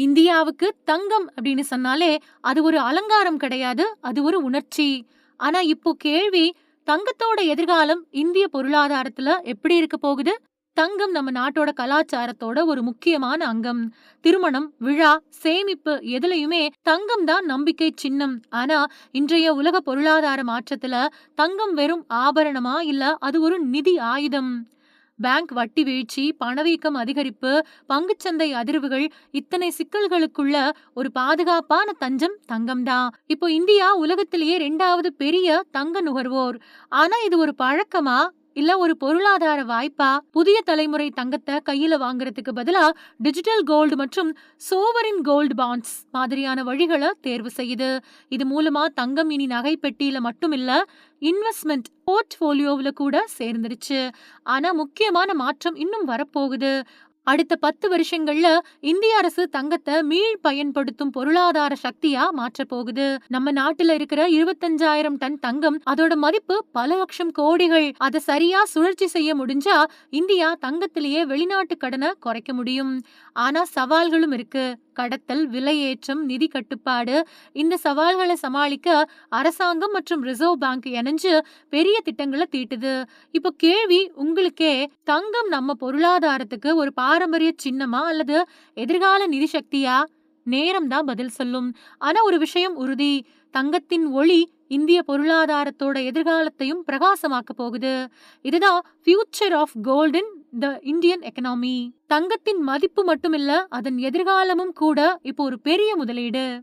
இந்தியாவுக்கு தங்கம் அப்படின்னு சொன்னாலே அது ஒரு அலங்காரம் கிடையாது அது ஒரு உணர்ச்சி. ஆனா இப்போ கேள்வி தங்கத்தோட எதிர்காலம் இந்திய பொருளாதாரத்துல எப்படி இருக்க போகுது? தங்கம் நம்ம நாட்டோட கலாச்சாரத்தோட ஒரு முக்கியமான அங்கம். திருமணம் விழா சேமிப்பு எதுலயுமே தங்கம் தான் நம்பிக்கை சின்னம். ஆனா இன்றைய உலக பொருளாதார மாற்றத்துல தங்கம் வெறும் ஆபரணமா இல்ல அது ஒரு நிதி ஆயுதம். பேங்க் வட்டி வீழ்ச்சி பணவீக்கம் அதிகரிப்பு பங்குச்சந்தை அதிர்வுகள் இத்தனை சிக்கல்களுக்குள்ள ஒரு பாதுகாப்பான தஞ்சம் தங்கம் தான் இப்போ இந்தியா உலகத்திலேயே ரெண்டாவது பெரிய தங்க நுகர்வோர். ஆனா இது ஒரு பழக்கமா? இல்ல ஒரு பொருளாதார வாய்ப்பா புதிய தலைமுறை தங்கத்தை கையில வாங்குறதுக்கு பதிலா டிஜிட்டல் கோல்டு மற்றும் சோவரின் கோல்டு பாண்ட்ஸ் மாதிரியான வழிகளை தேர்வு செய்யுது. இது மூலமா தங்கம் இனி நகை பெட்டியில மட்டும் இல்ல இன்வெஸ்ட்மெண்ட் போர்ட்ஃபோலியோவில் கூட சேர்ந்துருச்சு. ஆனா முக்கியமான மாற்றம் இன்னும் வரப்போகுது. அடுத்த பத்து வருஷங்கள்ல இந்திய அரசு தங்கத்தை மீள் பயன்படுத்தும் பொருளாதார சக்தியா மாற்ற போகுது. நம்ம நாட்டுல இருக்கிற இருபத்தஞ்சாயிரம் டன் தங்கம் அதோட மதிப்பு பல லட்சம் கோடிகள். அதை சரியா சுழற்சி செய்ய முடிஞ்சா இந்தியா தங்கத்திலேயே வெளிநாட்டு கடனை குறைக்க முடியும். ஆனா சவால்களும் இருக்கு. கடத்தல் விலையேற்றம் நிதி கட்டுப்பாடு இந்த சவால்களை சமாளிக்க அரசாங்கம் மற்றும் ரிசர்வ் பேங்க் இணைஞ்சு பெரிய திட்டங்களை தீட்டுது. இப்போ கேள்வி உங்களுக்கே தங்கம் நம்ம பொருளாதாரத்துக்கு ஒரு பா பாரம்பரிய சின்னமா அல்லது எதிர்கால நிதி சக்தியா? நேரம் தான் பதில் சொல்லும். ஆனா ஒரு விஷயம் உறுதி. தங்கத்தின் ஒளி இந்திய பொருளாதாரத்தோட எதிர்காலத்தையும் பிரகாசமாக்க போகுது. இதுதான் future of golden the Indian economy தங்கத்தின் மதிப்பு மட்டுமில்ல அதன் எதிர்காலமும் கூட இப்போ ஒரு பெரிய முதலீடு.